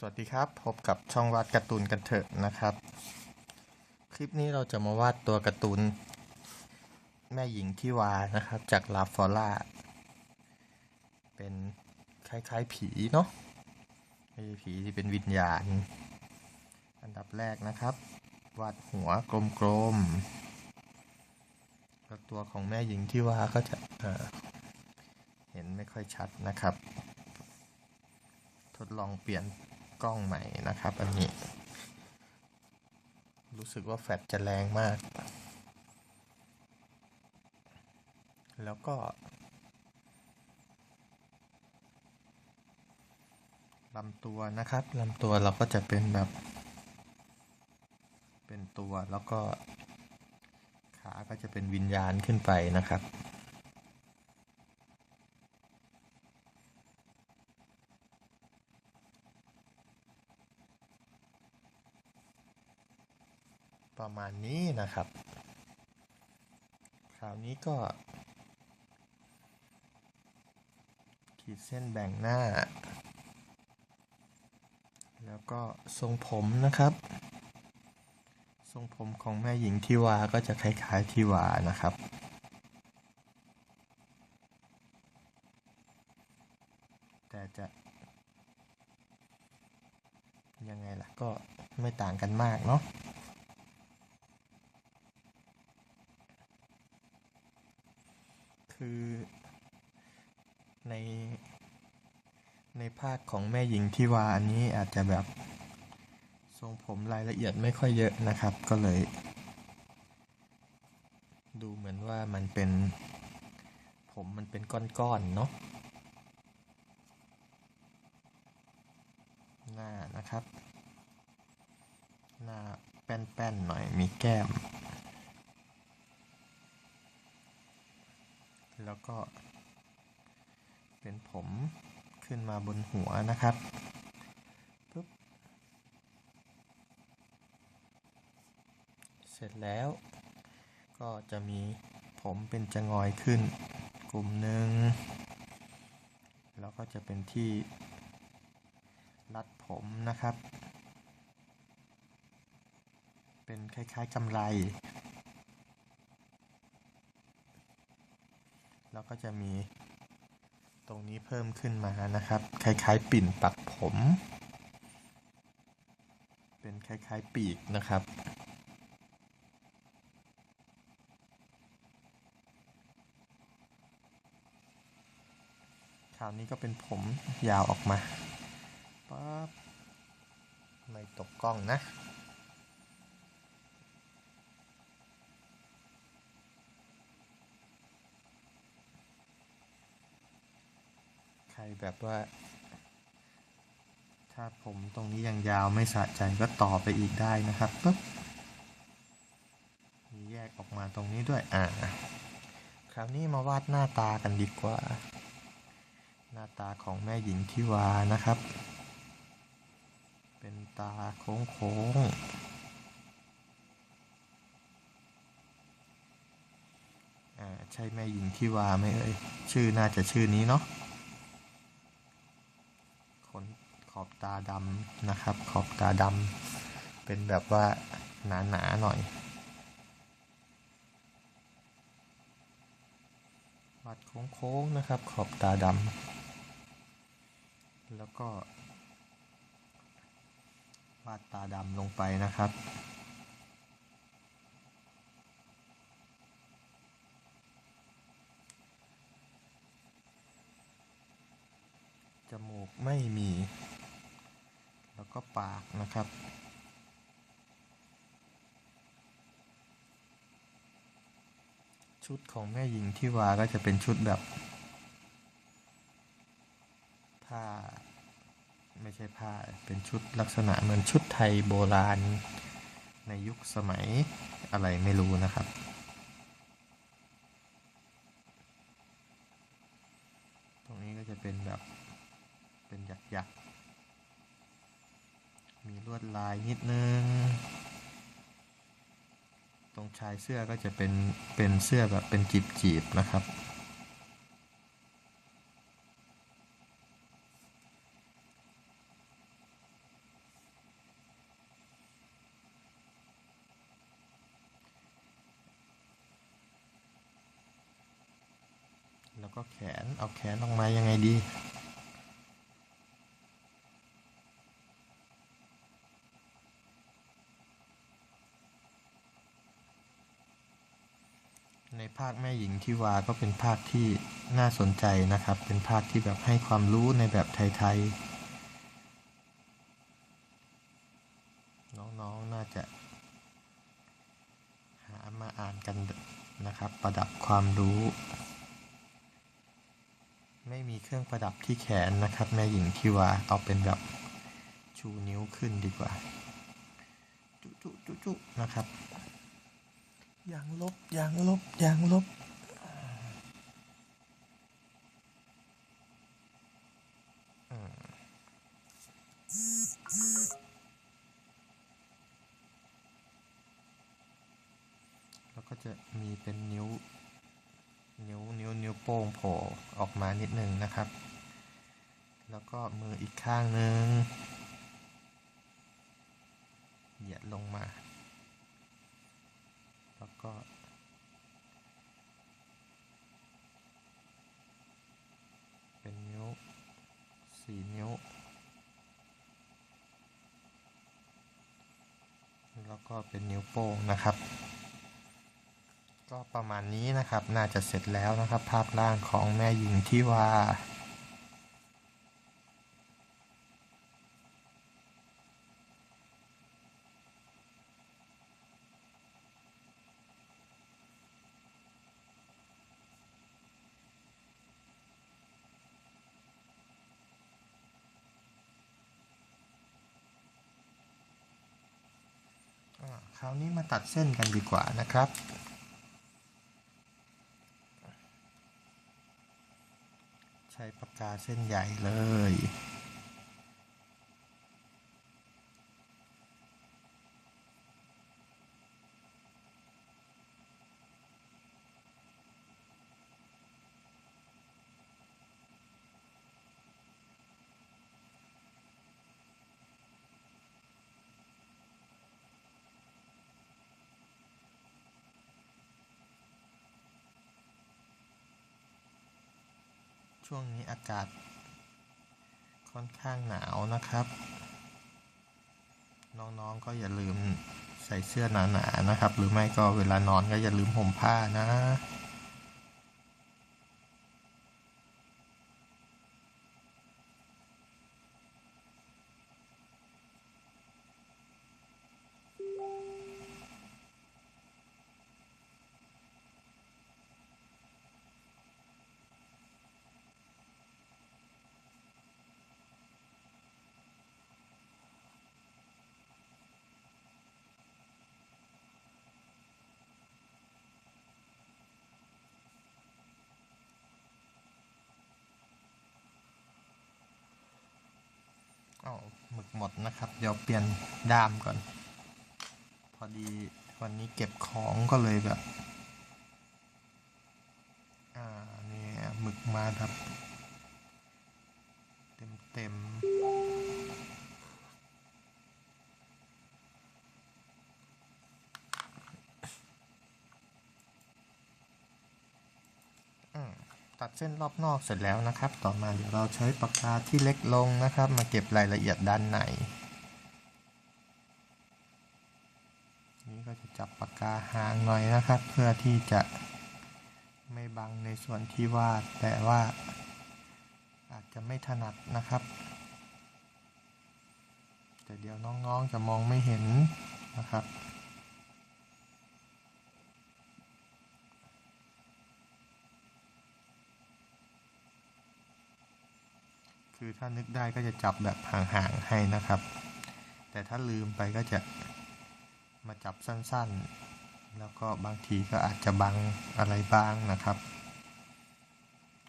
สวัสดีครับพบกับช่องวาดการ์ตูนกันเถอะนะครับ คลิปนี้เราจะมาวาดตัวการ์ตูน แม่หญิงที่วานะครับ จากลาฟอล่าเป็นคล้ายๆผีเนาะไม่ใช่ผีที่เป็นวิญญาณ อันดับแรกนะครับ วาดหัวกลมๆแล้วตัวของแม่หญิงที่วาก็จะเเห็นไม่ค่อยชัดนะครับทดลองเปลี่ยน กล้องใหม่นะครับ อันนี้ รู้สึกว่าแฟลชจะแรงมาก แล้วก็ลำตัวนะครับลำตัวเราก็จะเป็นแบบ เป็นตัวแล้วก็ขาก็จะเป็นวิญญาณขึ้นไปนะครับ ประมาณ นี้นะครับ คราวนี้ก็ ขีดเส้นแบ่งหน้า แล้วก็ทรงผมนะครับ ทรงผมของแม่หญิงทิวาก็จะคล้ายๆทิวานะครับแต่จะ ยังไงล่ะก็ไม่ต่างกันมากเนาะ คือในในภาคของแม่หญิงที่วาอันนี้อาจจะแบบทรงผมรายละเอียดไม่ค่อยเยอะนะครับ ก็เลย ดูเหมือนว่ามันเป็น ผมมันเป็นก้อนๆเนาะหน้านะครับ หน้าแป้นๆหน่อยมีแก้ม แล้วก็ เป็นผมขึ้นมาบนหัวนะครับปุ๊บเสร็จแล้ว ก็จะมีผมเป็นจะงอยขึ้น กลุ่มหนึ่งแล้วก็จะเป็นที่รัดผมนะครับ เป็นคล้ายๆกำไร แล้ว ก็จะมีตรงนี้เพิ่มขึ้นมานะครับ คล้ายๆ ปิ่นปักผม เป็นคล้ายๆปีกนะครับ คราวนี้ก็เป็นผมยาวออกมาปั๊บไม่ตกกล้องนะ ใคร แบบว่า ถ้าผมตรงนี้ยังยาวไม่สะใจก็ต่อไปอีกได้นะครับปุ๊บมีแยกออกมาตรงนี้ด้วยอ่าคราวนี้มาวาดหน้าตากันดีกว่า หน้าตาของแม่หญิงทิวานะครับ เป็นตาโค้งโค้งๆอ่าใช่แม่หญิงทิวาไหมเอ่ยชื่อน่าจะชื่อนี้เนาะ ขนขอบ ตาดำนะครับ ขอบตาดำเป็นแบบว่าหนาๆหหน่อย วัดโค้งๆนะครับ ขอบตาดำแล้วก็วาดตาดำลงไปนะครับจมูกไม่มี แล้วก็ปากนะครับ ชุดของแม่หญิงที่วาก็จะเป็นชุดแบบผ้าไม่ใช่ผ้าเป็นชุดลักษณะเหมือนชุดไทยโบราณ ในยุคสมัยอะไรไม่รู้นะครับตรงนี้ก็จะเป็นแบบเป็นหยักๆ ลวดลายนิดนึง ตรงชายเสื้อก็จะเป็นเป็นเสื้อแบบเป็นจีบจีบนะครับ แล้วก็แขนเอาแขนออกมายังไงดี ภาคแม่หญิงที่วาก็เป็นภาคที่น่าสนใจนะครับ เป็นภาคที่แบบให้ความรู้ในแบบไทยๆ น้องๆน่าจะหามาอ่านกันนะครับ ประดับความรู้ ไม่มีเครื่องประดับที่แขนนะครับ แม่หญิงที่วาเอาเป็นแบบชูนิ้วขึ้นดีกว่า จุจุจุจุนะครับ อย่างลบอย่างลบอย่างลบแล้วก็จะมีเป็นนิ้ว นิ้วนิ้วนิ้วโป้งโผล่ออกมานิดนึงนะครับ แล้วก็มืออีกข้างหนึ่งเหยียดลงมา ก็เป็นนิ้วสี่นิ้ว แล้วก็เป็นนิ้วโป้งนะครับ ก็ประมาณนี้นะครับ น่าจะเสร็จแล้วนะครับ ภาพร่างของแม่หญิงที่วา คราวนี้มาตัดเส้นกันดีกว่านะครับ ใช้ปากกาเส้นใหญ่เลย ช่วงนี้อากาศ ค่อนข้างหนาวนะครับ น้องๆก็อย่าลืมใส่เสื้อหนาๆนะครับ หรือไม่ก็เวลานอนก็อย่าลืมห่มผ้านะ เอา หมึกหมดนะครับ เดี๋ยวเปลี่ยนด้ามก่อน พอดีวันนี้เก็บของก็เลยแบบ อ่าเนี่ยหมึกมาครับ เต็มเต็ม ตัดเส้นรอบนอกเสร็จแล้วนะครับ ต่อมาเดี๋ยวเราใช้ปากกาที่เล็กลงนะครับ มาเก็บรายละเอียดด้านในนี่ก็จะจับปากกาห่างหน่อยนะครับ เพื่อที่จะไม่บังในส่วนที่วาด แต่ว่าอาจจะไม่ถนัดนะครับ แต่เดี๋ยวน้องๆจะมองไม่เห็นนะครับ คือถ้านึกได้ก็จะจับแบบห่างๆให้นะครับ แต่ถ้าลืมไปก็จะมาจับสั้นๆ แล้วก็บางทีก็อาจจะบังอะไรบ้างนะครับ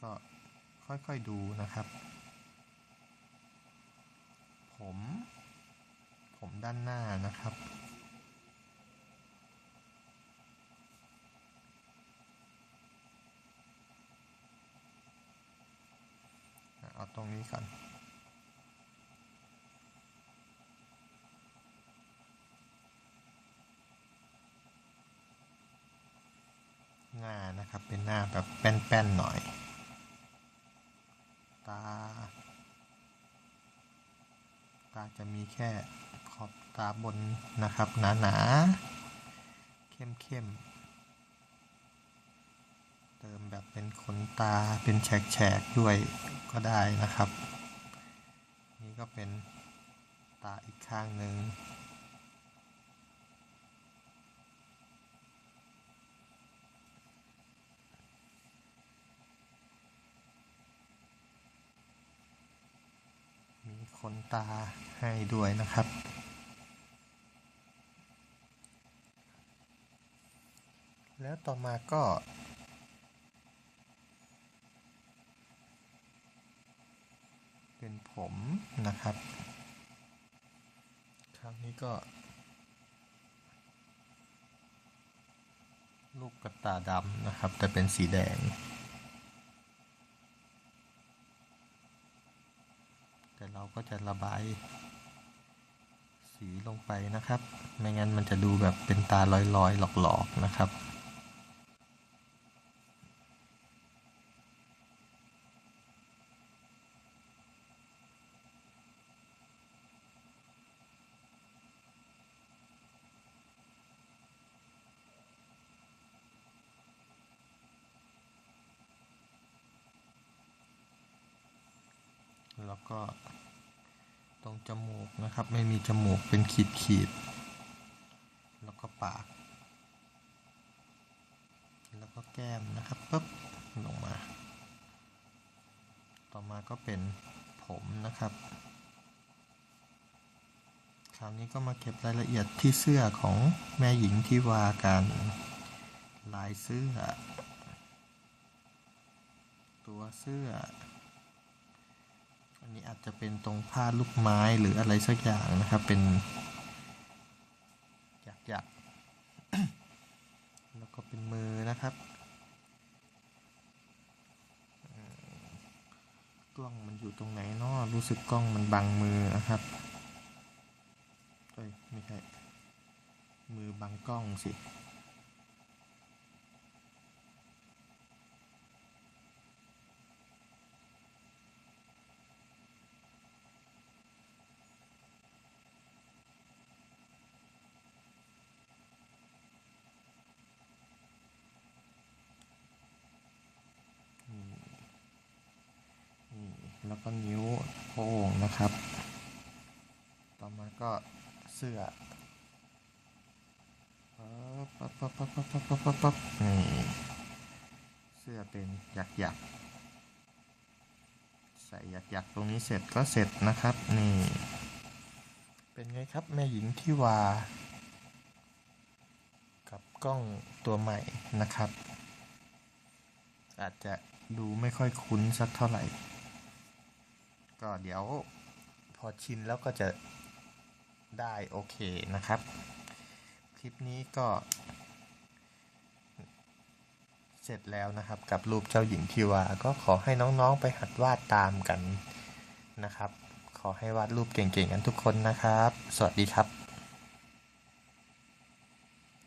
ก็ค่อยๆดูนะครับ ผม ผมด้านหน้านะครับ ตรงนี้ก่อนหน้านะครับเป็นหน้าแบบแป้นๆหน่อย ตา ตาจะมีแค่ขอบตาบนนะครับหนาๆเข้มๆ มแบบเป็นขนตาเป็นแฉกแฉกๆด้วยก็ได้นะครับ นี่ก็เป็นตาอีกข้างหนึ่งมีขนตาให้ด้วยนะครับแล้วต่อมาก็ เป็นผมนะครับ คราวนี้ก็ ลูกกระตาดำนะครับ แต่เป็นสีแดง แต่เราก็จะระบาย สีลงไปนะครับ ไม่งั้นมันจะดูแบบเป็นตาลอยๆ หลอกๆนะครับ แล้วก็ตรงจมูกนะครับ ไม่มีจมูกเป็นขีดขีด แล้วก็ปาก แล้วก็แก้มนะครับปุ๊บลงมา ต่อมาก็เป็นผมนะครับ คราวนี้ก็มาเก็บรายละเอียดที่เสื้อของแม่หญิงที่วากันลายเสื้อ ตัวเสื้อ อันนี้อาจจะเป็นตรงผ้าลูกไม้หรืออะไรสักอย่างนะครับ เป็นหยักหยักแล้วก็เป็นมือนะครับกล้องมันอยู่ตรงไหนเนาะรู้สึกกล้องมันบังมือนะครับเอ้ยไม่ใช่ มือบังกล้องสิ นี่แล้วก็นิ้ว โป้งนะครับ ต่อมาก็เสื้อปั๊บปั๊บปั๊บปั๊บปั๊บปั๊บปั๊บปั๊บนี่เสื้อเป็นหยักหยักใส่หยักหยักตรงนี้เสร็จก็เสร็จนะครับ นี่ เป็นไงครับแม่หญิงที่วา กับกล้องตัวใหม่นะครับ อาจจะดูไม่ค่อยคุ้นสักเท่าไหร่ ก็เดี๋ยวพอชินแล้วก็จะได้โอเคนะครับ คลิปนี้ก็ เสร็จแล้วนะครับกับรูปเจ้าหญิงทิวา ก็ขอให้น้องๆไปหัดวาดตามกันนะครับ ขอให้วาดรูปเก่งๆกันทุกคนนะครับ สวัสดีครับ